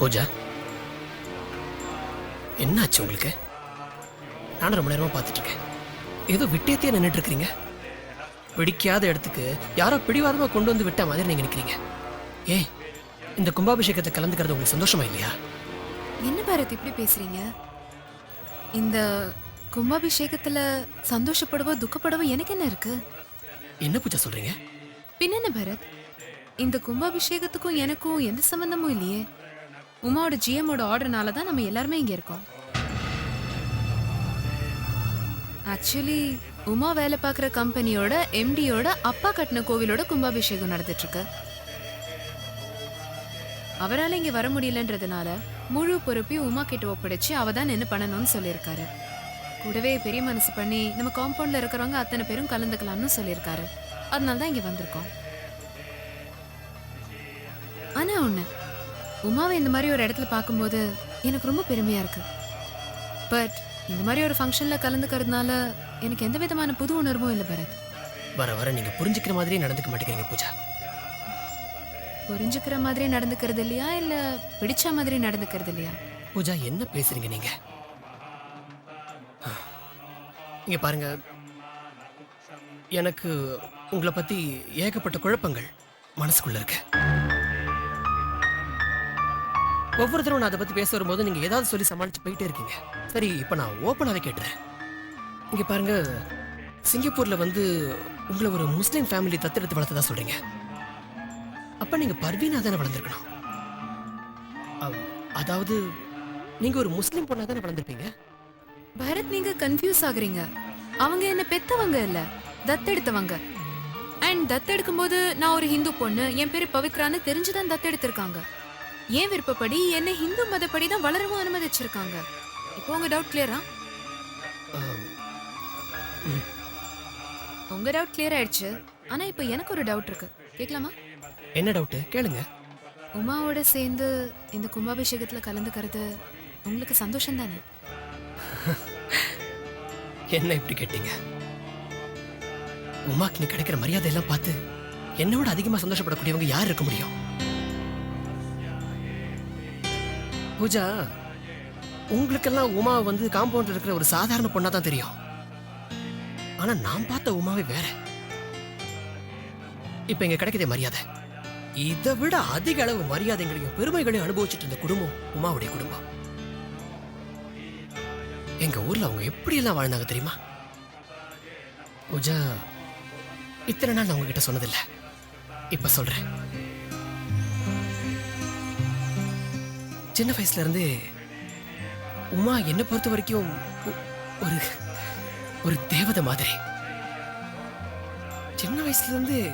பூஜா என்னாச்சு உங்களுக்கு? நானும் ரொம்ப நேரமா பார்த்துட்டு இருக்கேன் ஏதோ விட்டேத்தியா நின்றுட்டு இருக்கிறீங்க பிடிக்காத இடத்துக்கு யாரோ பிடிவாதமா கொண்டு வந்து விட்ட மாதிரி நீங்க நிக்கிறீங்க. ஏன் இந்த கும்பாபிஷேகத்தை கலந்துக்கிறது உங்களுக்கு சந்தோஷமா இல்லையா? என்ன பாரத் இப்படி பேசுறீங்க? இந்த கும்பாபிஷேகத்துல சந்தோஷப்படவோ துக்கப்படவோ எனக்கு என்ன இருக்கு? என்ன பூஜா சொல்றீங்க? பின்னென்ன பரத்? இந்த கும்பாபிஷேகத்துக்கும் எனக்கும் எந்த சம்பந்தமும் இல்லையே. உமாவோட ஜிஎம்மோட ஆர்டர்னால தான் நம்ம எல்லாருமே இங்கே இருக்கோம். ஆக்சுவலி உமா வேலை பார்க்குற கம்பெனியோட எம்டியோட அப்பா கட்டின கோவிலோட கும்பாபிஷேகம் நடந்துட்டுருக்கு. அவரால் இங்கே வர முடியலன்றதுனால முழு பொறுப்பையும் உமா கிட்ட ஒப்படைச்சு அவ தான் என்ன பண்ணணும்னு சொல்லியிருக்காரு. கூடவே பெரிய மனசு பண்ணி நம்ம காம்பவுண்டில் இருக்கிறவங்க அத்தனை பேரும் கலந்துக்கலாம்னு சொல்லியிருக்காரு. அதனால தான் இங்கே வந்திருக்கோம். ஆனால் ஒன்று உமாவை இந்த மாதிரி ஒரு இடத்துல பார்க்கும்போது எனக்கு ரொம்ப பெருமையா இருக்கு. பட் இந்த மாதிரி ஒரு ஃபங்க்ஷன்ல கலந்துக்கிறதுனால எனக்கு எந்த விதமான புது உணர்வும் இல்லை பரத். வர வர நீங்க புரிஞ்சுக்கிற மாதிரியே நடந்துக்க மாட்டேங்கிறீங்க பூஜா. புரிஞ்சுக்கிற மாதிரி நடந்துக்கிறது இல்லையா? இல்ல பிடிச்ச மாதிரி நடந்துக்கிறது இல்லையா? பூஜா என்ன பேசுறீங்க நீங்க? இங்க பாருங்க. எனக்கு உங்களை பத்தி ஏகப்பட்ட குழப்பங்கள் மனசுக்குள்ள இருக்கு. ஒவ்வொரு தடவை நான் அதை பத்தி பேச வரும்போது நீங்க ஏதாவது சொல்லி சமாளிச்சு போயிட்டே இருக்கீங்க. சரி இப்போ நான் ஓப்பனாவே கேட்டுறேன். இங்க பாருங்க சிங்கப்பூர்ல வந்து உங்களை ஒரு முஸ்லீம் ஃபேமிலி தத்தெடுத்து வளர்த்ததா சொல்றீங்க. அப்ப நீங்க பர்வீனா தானே வளர்ந்துருக்கணும்? அதாவது நீங்க ஒரு முஸ்லீம் பொண்ணா தானே வளர்ந்துருப்பீங்க? பரத் நீங்க கன்ஃபியூஸ் ஆகுறீங்க. அவங்க என்ன பெத்தவங்க இல்ல தத்தெடுத்தவங்க. அண்ட் தத்தெடுக்கும் போது நான் ஒரு ஹிந்து பொண்ணு என் பேரு பவித்ரான்னு தெரிஞ்சுதான் தத்தெடுத்திருக்காங்க. ஏன் விருப்பப்படி என்னை ஹிந்து மதப்படி தான் வளரவும் அனுமதிச்சிருக்காங்க? இப்போ உங்க டவுட் கிளியரா உங்க டவுட் கிளியர் ஆயிடுச்சு. ஆனா இப்போ எனக்கு ஒரு டவுட் இருக்கு. கேட்கலாமா என்ன டவுட்டு கேளுங்க. உமாவோட சேர்ந்து இந்த கும்பாபிஷேகத்துல கலந்துக்கிறது உங்களுக்கு சந்தோஷம் தானே என்ன இப்படி கேட்டீங்க? உமாக்கு நீ கிடைக்கிற மரியாதை எல்லாம் பார்த்து என்னை விட அதிகமா சந்தோஷப்படக்கூடியவங்க யார் இருக்க முடியும்? பூஜா உங்களுக்கெல்லாம் உமா வந்து காம்பவுண்ட் இருக்கிற ஒரு சாதாரண பொண்ணா தான் தெரியும். ஆனா நான் பார்த்த உமாவே வேற. இப்ப இங்க கிடைக்குதே மரியாதை. இதை விட அதிக அளவு மரியாதைகளையும் பெருமைகளையும் அனுபவிச்சுட்டு இருந்த குடும்பம் உமாவுடைய குடும்பம். எங்க ஊர்ல அவங்க எப்படி எல்லாம் வாழ்ந்தாங்க தெரியுமா? பூஜா இத்தனை நாள் நான் உங்ககிட்ட சொன்னதில்லை. இப்ப சொல்றேன். சின்ன வயசுல இருந்து உமா என்னை பொறுத்த வரைக்கும் ஒரு ஒரு தேவதை மாதிரி. சின்ன வயசுல இருந்து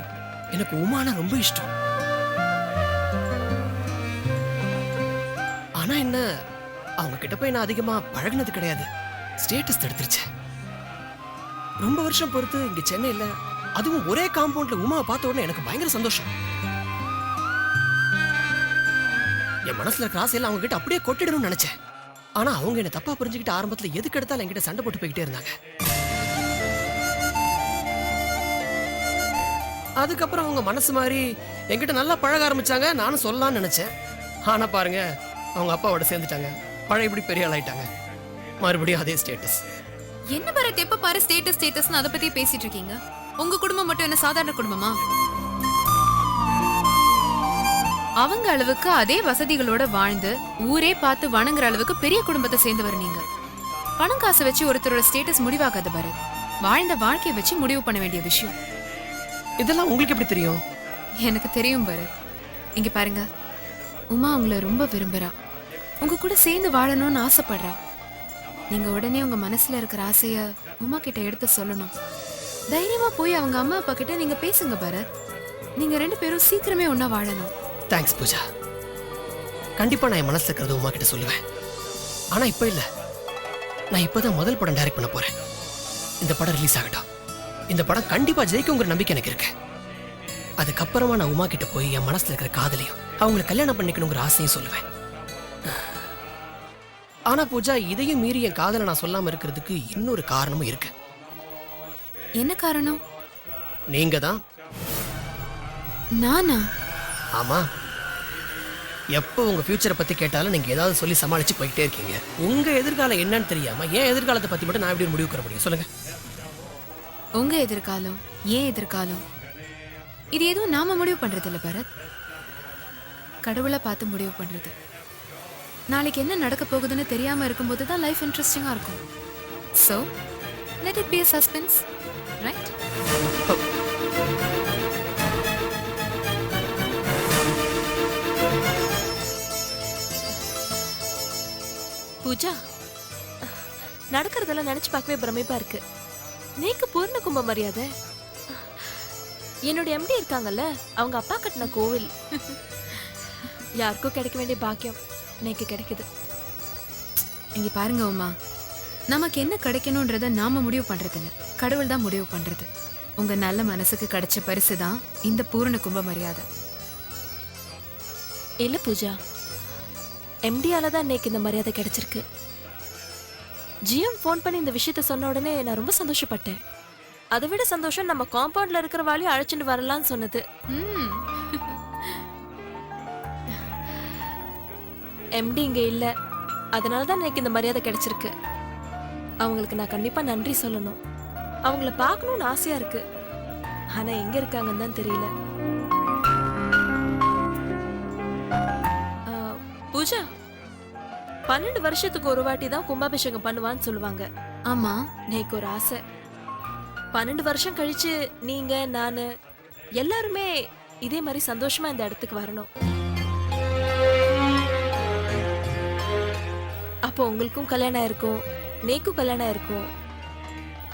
எனக்கு உமானா ரொம்ப இஷ்டம். ஆனா என்ன அவங்க கிட்ட போய் நான் அதிகமா பழகுனது கிடையாது. ஸ்டேட்டஸ் எடுத்துருச்சு. ரொம்ப வருஷம் பொறுத்து இங்க சென்னையில அதுவும் ஒரே காம்பவுண்ட்ல உமாவை பார்த்த உடனே எனக்கு பயங்கர சந்தோஷம். என் மனசுல இருக்கிற ஆசையெல்லாம் அவங்க கிட்ட அப்படியே கொட்டிடணும்னு நினைச்சேன். ஆனா அவங்க என்ன தப்பா புரிஞ்சுக்கிட்டு ஆரம்பத்துல எதுக்கு எடுத்தாலும் என்கிட்ட சண்டை போட்டு போய்கிட்டே இருந்தாங்க. அதுக்கப்புறம் அவங்க மனசு மாதிரி என்கிட்ட நல்லா பழக ஆரம்பிச்சாங்க. நானும் சொல்லலாம்னு நினைச்சேன். ஆனா பாருங்க அவங்க அப்பாவோட சேர்ந்துட்டாங்க. பழையபடி பெரிய ஆளாயிட்டாங்க. மறுபடியும் அதே ஸ்டேட்டஸ் என்ன பரத் எப்ப பாரு ஸ்டேட்டஸ் ஸ்டேட்டஸ்னு அதை பத்தி பேசிட்டு இருக்கீங்க. உங்க குடும்பம் மட்டும் என்ன சாதாரண குடும்பமா? அவங்க அளவுக்கு அதே வசதிகளோட வாழ்ந்து ஊரே பார்த்து வணங்குற அளவுக்கு பெரிய குடும்பத்தை சேர்ந்தவர் நீங்க. பணம் காசை வச்சு ஒருத்தரோட ஸ்டேட்டஸ் முடிவாகாது பரத் வாழ்ந்த வாழ்க்கையை வச்சு முடிவு பண்ண வேண்டிய விஷயம். இதெல்லாம் உங்களுக்கு எப்படி தெரியும்? எனக்கு தெரியும் பரத் இங்க பாருங்க. உமா உங்களை ரொம்ப விரும்புறா. உங்க கூட சேர்ந்து வாழணும்னு ஆசைப்படுறா. நீங்க உடனே உங்க மனசுல இருக்கிற ஆசைய உமா கிட்ட எடுத்து சொல்லணும். தைரியமா போய் அவங்க அம்மா அப்பா கிட்ட நீங்க பேசுங்க பரத் நீங்க ரெண்டு பேரும் சீக்கிரமே ஒண்ணா வாழணும். தேங்க்ஸ் பூஜா கண்டிப்பா நான் என் மனசுல இருக்கிறத உமா கிட்ட சொல்லுவேன். ஆனா இப்ப இல்ல. நான் இப்பதான் முதல் படம் டைரக்ட் பண்ண போறேன். இந்த படம் ரிலீஸ் ஆகட்டும். இந்த படம் கண்டிப்பா ஜெயிக்குங்கிற நம்பிக்கை எனக்கு இருக்கு. அதுக்கப்புறமா நான் உமா கிட்ட போய் என் மனசுல இருக்கிற காதலையும் அவங்கள கல்யாணம் பண்ணிக்கணுங்கிற ஆசையும் சொல்லுவேன். ஆனா பூஜா இதையும் மீறி என் காதலை நான் சொல்லாம இருக்கிறதுக்கு இன்னொரு காரணமும் இருக்கு. என்ன காரணம்? நீங்க தான் நானா? ஆமா. எப்போ உங்க ஃபியூச்சரை பத்தி கேட்டாலும் நீங்க ஏதாவது சொல்லி சமாளிச்சு போயிட்டே இருக்கீங்க. உங்க எதிர்காலம் என்னன்னு தெரியாம ஏன் எதிர்காலத்தை பத்தி மட்டும் நான் எப்படி முடிவு கர முடியும்? சொல்லுங்க. உங்க எதிர்காலம் ஏன் எதிர்காலம். இது எதுவும் நாம முடிவு பண்றது இல்ல பரத். கடவுளை பார்த்து முடிவு பண்றது. நாளைக்கு என்ன நடக்க போகுதுன்னு தெரியாம இருக்கும்போது தான் லைஃப் இன்ட்ரெஸ்டிங்கா இருக்கும். So let it be suspense right Pooja நடக்கிறதெல்லாம் நினைச்சு பார்க்கவே பிரமிப்பா இருக்கு. நேக்கு பூர்ண கும்ப மரியாதை. என்னோட எம்டி இருக்காங்கல்ல அவங்க அப்பா கட்டின கோவில். யாருக்கும் கிடைக்க வேண்டிய பாக்கியம் நேக்கு கிடைக்குது. இங்க பாருங்க உமா நமக்கு என்ன கிடைக்கணும்ன்றத நாம முடிவு பண்றது இல்ல கடவுள் தான் முடிவு பண்றது. உங்க நல்ல மனசுக்கு கிடைச்ச பரிசு தான் இந்த பூரண கும்ப மரியாதை. இல்ல பூஜா எம்டியால தான் இன்னைக்கு இந்த மரியாதை கிடைச்சிருக்கு. ஜிஎம் ஃபோன் பண்ணி இந்த விஷயத்த சொன்ன உடனே நான் ரொம்ப சந்தோஷப்பட்டேன். அதை விட சந்தோஷம் நம்ம காம்பவுண்ட்ல இருக்கிற வாலியும் அழைச்சிட்டு வரலாம்னு சொன்னது. ம். எம்டி இங்க இல்ல. அதனால தான் எனக்கு இந்த மரியாதை கிடைச்சிருக்கு. அவங்களுக்கு நான் கண்டிப்பா நன்றி சொல்லணும். அவங்கள பார்க்கணும்னு ஆசையா இருக்கு. ஆனா எங்க இருக்காங்கன்னு தான் தெரியல. பன்னெண்டு வருஷத்துக்கு ஒரு வாட்டி தான் கும்பாபிஷேகம் பண்ணுவான்னு சொல்லுவாங்க. ஆமா. நேக்கு ஒரு ஆசை. பன்னெண்டு வருஷம் கழிச்சு நீங்க நானு எல்லாருமே இதே மாதிரி சந்தோஷமா இந்த இடத்துக்கு வரணும். அப்போ உங்களுக்கும் கல்யாணம் ஆயிருக்கும் நேக்கும் கல்யாணம் ஆயிருக்கும்.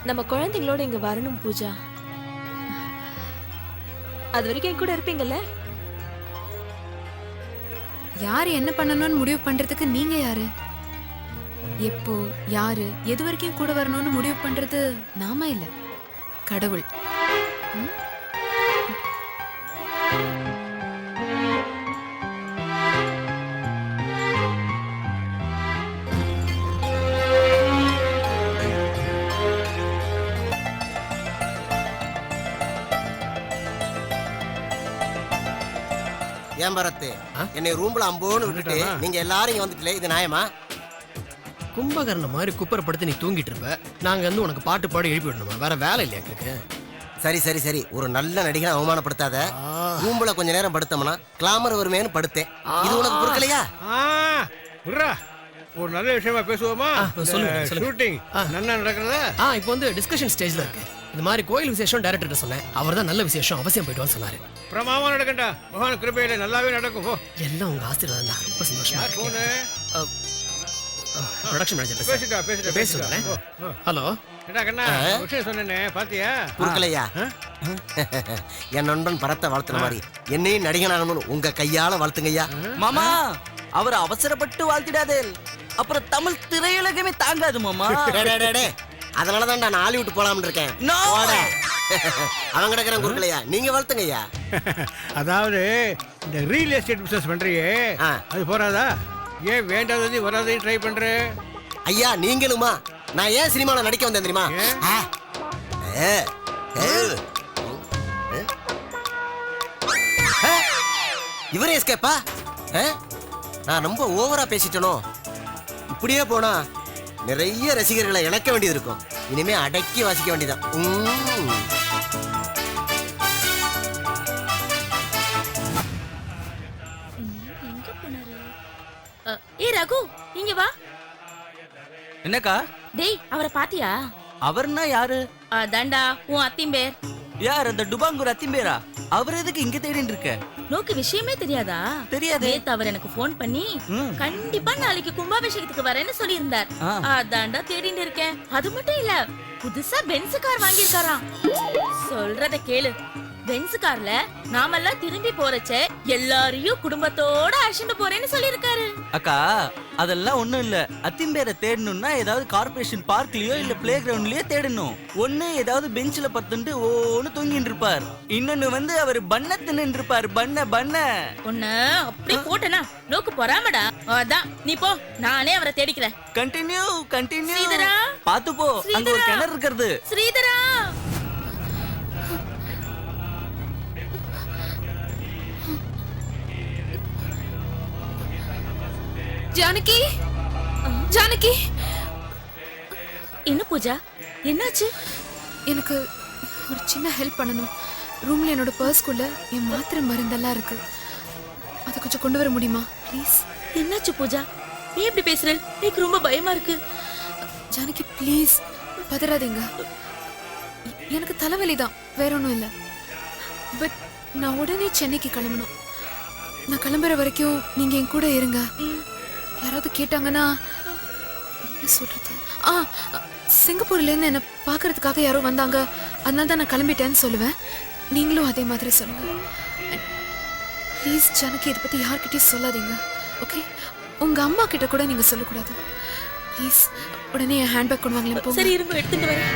நம்ம குழந்தைங்களோட இங்க வரணும் பூஜா. அது வரைக்கும் என் கூட இருப்பீங்கல்ல? யார் என்ன பண்ணணும்னு முடிவு பண்றதுக்கு நீங்க யாரு? எப்போ யாரு எது வரைக்கும் கூட வரணும்னு முடிவு பண்றது நாம இல்ல. கடவுள். ம்? ஏன்? என்னை ரூம்ல அம்போன்னு விட்டுட்டு நீங்க எல்லாரும் இங்க வந்துட்டீங்களே இது நியாயமா? கும்பகரணம் மாதிரி குப்பரப்படுத்தி நீ தூங்கிட்டு இருப்ப நாங்க வந்து உனக்கு பாட்டு பாடி எழுப்பி விடணுமா? வேற வேலை இல்லையா எங்களுக்கு? சரி சரி சரி. ஒரு நல்ல நடிகனை அவமானப்படுத்தாத. ரூம்ல கொஞ்ச நேரம் படுத்தோம்னா கிளாமர் வருமேன்னு படுத்தேன். இது உனக்கு பொறுக்கலையா ஒரு நல்ல விஷயமா பேசுவோமா. ஷூட்டிங். நன்னா நடக்கிறதா? இப்போ வந்து டிஸ்கஷன் ஸ்டேஜ்ல இருக்கு. இந்த மாதிரி கோயில் விசேஷம் டைரக்டர் சொன்னேன். அவர் தான் நல்ல விசேஷம் அவசியம் போயிட்டு சொன்னாரு. பிரமாமா நடக்கண்டா பகவான் கிருபையில நல்லாவே நடக்கும். போ. எல்லாம் உங்க ஆசீர்வாதம் தான். ரொம்ப சந்தோஷமா ப்ரொடக்ஷன் மேனேஜர் பேசிட்டா பேசிட்டா பேசுறேன். ஹலோ? என்னடா கண்ணா விஷயம் சொன்னேனே பாத்தியா? பொறுக்கலையா ஆ? என் நண்பன் பரத்தை வளர்த்துன மாதிரி. என்னையும் நடிகனாகணும்னு உங்க கையால வளர்த்துங்கய்யா. மாமா அவர் அவசரப்பட்டு வாழ்த்திடாதே. அப்புறம் தமிழ் திரையுலகமே தாங்காது மாமா. அதனால தான் நான் ஹாலிவுட் போலாம்னு இருக்கேன். அவன் கிடக்குறான் குறுக்கலையா? நீங்க வளர்த்துங்கய்யா. அதாவது இந்த ரியல் எஸ்டேட் பிசினஸ் பண்றியே. அது போறாதா? ஏன் வேண்டாதது வராதையும் ட்ரை பண்ற? ஐயா நீங்களுமா? நான் ஏன் சினிமாவில் நடிக்க வந்தேன் தெரியுமா. இவரே எஸ்கேப்பா நான் ரொம்ப ஓவரா பேசிட்டனோ? இப்படியே போனா நிறைய ரசிகர்களை இழக்க வேண்டியது இருக்கும். இனிமே அடக்கி வாசிக்க வேண்டியதான் உம். ஏ ரகு இங்க வா. என்னக்கா? டேய் அவரை பாத்தியா? அவர்னா யாரு? அதான்டா உன் அத்திம்பேர். யார் அந்த டுபாங்கூர் அத்திம்பேரா? அவர் எதுக்கு இங்க தேடின்னு இருக்க நோக்கு விஷயமே தெரியாதா தெரியாதே. நேத்து அவர் எனக்கு ஃபோன் பண்ணி. கண்டிப்பா நாளைக்கு கும்பாபிஷேகத்துக்கு வரேன்னு சொல்லியிருந்தார் ஆ. அதான்டா தேடிட்டு இருக்கேன் அது மட்டும் இல்ல புதுசா பென்ஸ் கார் வாங்கியிருக்காராம் சொல்றத கேளு பென்ஸ் கார்ல நாமெல்லாம் திரும்பி போறச்ச எல்லாரையும் குடும்பத்தோட அழைச்சிட்டு போறேன்னு சொல்லியிருக்காரு. அக்கா அதெல்லாம் ஒண்ணும் இல்ல. அத்திம்பேரை தேடணும்னா ஏதாவது கார்ப்பரேஷன் பார்க்லயோ இல்ல பிளே கிரவுண்ட்லயோ தேடணும். ஒண்ணு ஏதாவது பெஞ்ச்ல பத்துண்டு ஓன்னு தூங்கிட்டு இருப்பார். இன்னொன்னு வந்து அவர் பண்ண தின்னு இருப்பார். பண்ண பண்ண. உன்ன அப்படி போட்டனா? நோக்கு பொறாமடா. அதான் நீ போ. நானே அவரை தேடிக்கிறேன். Continue continue. பாத்து போ. அங்க ஒரு. கிணறு இருக்கிறது. ஸ்ரீதரா. ஜானகி? ஜானகி? என்ன பூஜா? என்னாச்சு? எனக்கு ஒரு சின்ன ஹெல்ப் பண்ணணும். ரூம்ல என்னோட பர்ஸ்குள்ள என் மாத்திரை மருந்தெல்லாம் இருக்கு. அதை கொஞ்சம் கொண்டு வர முடியுமா? ப்ளீஸ் என்னாச்சு பூஜா? ஏன் இப்படி பேசுற? எனக்கு ரொம்ப பயமா இருக்கு. ஜானகி ப்ளீஸ் பதறாதீங்க. எனக்கு தலைவலி தான் வேற ஒன்றும் இல்லை. பட் நான் உடனே சென்னைக்கு கிளம்பணும். நான் கிளம்புற வரைக்கும் நீங்க என் கூட இருங்க. யாராவது கேட்டாங்கன்னா என்ன சொல்றது? ஆ சிங்கப்பூர்லேருந்து என்னை பார்க்கறதுக்காக யாரோ வந்தாங்க. அதனால தான் நான் கிளம்பிட்டேன்னு சொல்லுவேன். நீங்களும் அதே மாதிரி சொல்லுங்க. ப்ளீஸ் ஜனக்கு இதை பற்றி யார்கிட்டயும் சொல்லாதீங்க. ஓகே உங்கள் அம்மா கிட்ட கூட நீங்கள் சொல்லக்கூடாது. ப்ளீஸ் உடனே என் ஹேண்ட்பேக் கொண்டு வாங்களேன். சரி இருங்க எடுத்துட்டு வரேன்.